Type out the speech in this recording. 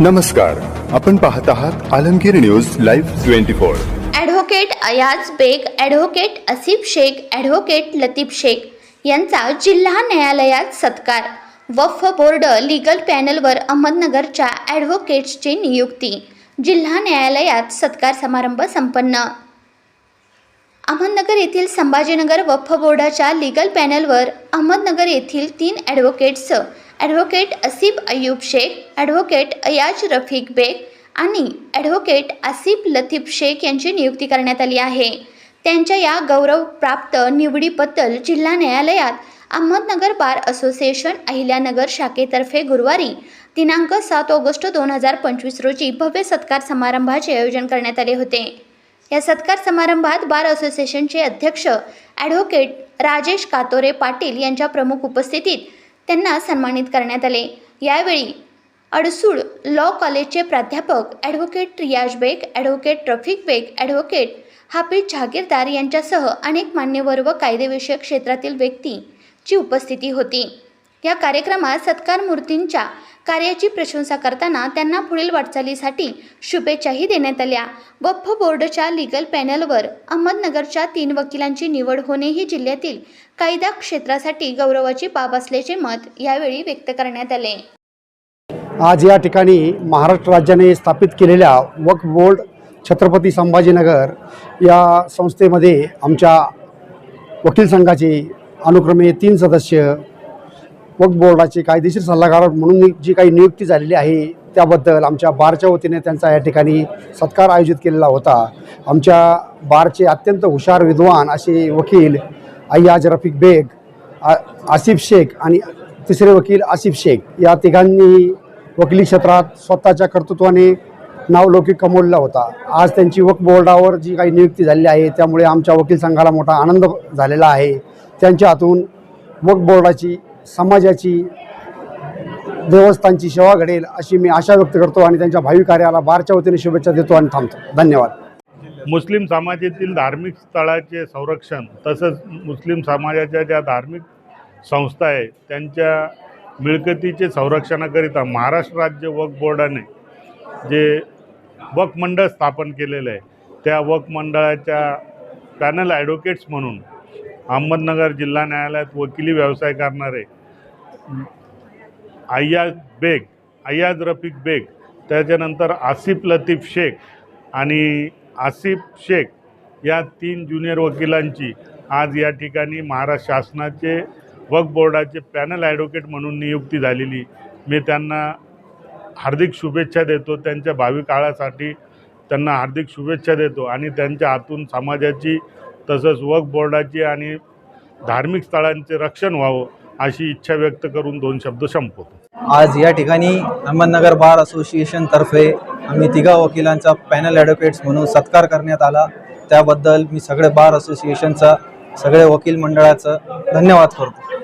नमस्कार आपण पाहत आहात Alamgir news live twenty four. Advocate Ayaz Baig advocate Asif Shaikh advocate Latif Shaikh यांचा जिल्हा न्यायालयात सत्कार. वफ बोर्ड लीगल पॅनलवर अहमदनगरच्या ॲडव्होकेट्सची नियुक्ती. जिल्हा न्यायालयात सत्कार समारंभ संपन्न. अहमदनगर येथील संभाजीनगर वफ बोर्डाच्या लीगल पॅनलवर अहमदनगर येथील तीन advocates advocate Asif Ayyub Shaikh advocate Ayaz Rafiq Baig आणि ॲडव्होकेट आसिफ लतीफ शेख यांची नियुक्ती करण्यात आली आहे. त्यांच्या या गौरवप्राप्त निवडीबद्दल जिल्हा न्यायालयात अहमदनगर बार असोसिएशन अहिल्यानगर शाखेतर्फे गुरुवारी दिनांक सात ऑगस्ट दोन हजार पंचवीस रोजी भव्य सत्कार समारंभाचे आयोजन करण्यात आले होते. या सत्कार समारंभात बार असोसिएशनचे अध्यक्ष ॲडव्होकेट राजेश कातोरे पाटील यांच्या प्रमुख उपस्थितीत त्यांना सन्मानित करण्यात आले. यावेळी अडसूळ लॉ कॉलेजचे प्राध्यापक ॲडव्होकेट रियाज बेग ॲडव्होकेट ट्रफिक बेग ॲडव्होकेट हाफिज जहागीरदार यांच्यासह अनेक मान्यवर व कायदेविषयक क्षेत्रातील व्यक्तीची उपस्थिती होती. या कार्यक्रमात सत्कार मूर्तींच्या कार्याची प्रशंसा करताना त्यांना पुढील वाटचालीसाठी शुभेच्छाही देण्यात आल्या. वक्फ बोर्डच्या लीगल पॅनलवर अहमदनगरच्या तीन वकिलांची निवड होणे ही जिल्ह्यातील कायदा क्षेत्रासाठी गौरवाची बाब असल्याचे मत यावेळी व्यक्त करण्यात आले. आज या ठिकाणी महाराष्ट्र राज्याने स्थापित केलेल्या वक्फ बोर्ड छत्रपती संभाजीनगर या संस्थेमध्ये आमच्या वकील संघाचे अनुक्रमे तीन सदस्य वक्फ बोर्डाचे कायदेशीर सल्लागार म्हणून जी काही नियुक्ती झालेली आहे त्याबद्दल आमच्या बारच्या वतीने त्यांचा या ठिकाणी सत्कार आयोजित केलेला होता. आमच्या बारचे अत्यंत हुशार विद्वान असे वकील अय्याज रफिक बेग आ आसिफ शेख आणि तिसरे वकील आसिफ शेख या तिघांनी वकिली क्षेत्रात स्वतःच्या कर्तृत्वाने नावलौकिक कमवलेला होता. आज त्यांची वक्फ बोर्डावर जी काही नियुक्ती झालेली आहे त्यामुळे आमच्या वकील संघाला मोठा आनंद झालेला आहे. त्यांच्या हातून वक्फ बोर्डाची समाजाची देवस्थानची सेवा घडेल अशी मी आशा व्यक्त करतो आणि त्यांच्या भावी कार्याला बारच्या वतीने शुभेच्छा देतो आणि थांबतो. धन्यवाद. मुस्लिम समाजातील धार्मिक स्थळाचे संरक्षण तसंच मुस्लिम समाजाच्या ज्या धार्मिक संस्था आहे त्यांच्या मिळकतीचे संरक्षणाकरिता महाराष्ट्र राज्य वक्फ बोर्डाने जे वक्फ मंडळ स्थापन केलेलं आहे त्या वक्फ मंडळाच्या पॅनल ॲडव्होकेट्स म्हणून अहमदनगर जिल्हा न्यायालयात वकिली व्यवसाय करणारे अय्याज बेग अय्याज रफिक बेग त्याच्यानंतर आसिफ लतीफ शेख आणि आसिफ शेख या तीन ज्युनियर वकिलांची आज या ठिकाणी महाराष्ट्र शासनाचे वक्फ बोर्डाचे पॅनल ॲडव्होकेट म्हणून नियुक्ती झालेली. मी त्यांना हार्दिक शुभेच्छा देतो. त्यांच्या भावी काळासाठी त्यांना हार्दिक शुभेच्छा देतो आणि त्यांच्या हातून समाजाची तसंच वक्फ बोर्डाची आणि धार्मिक स्थळांचे रक्षण व्हावं अशी इच्छा व्यक्त करून दोन शब्द संपवतो. आज या ठिकाणी अहमदनगर बार असोसिएशनतर्फे आम्ही तिघा वकिलांचा पॅनल ॲडव्होकेट्स म्हणून सत्कार करण्यात आला. त्याबद्दल मी सगळे बार असोसिएशनचा सगळे वकील मंडळाचं धन्यवाद करतो.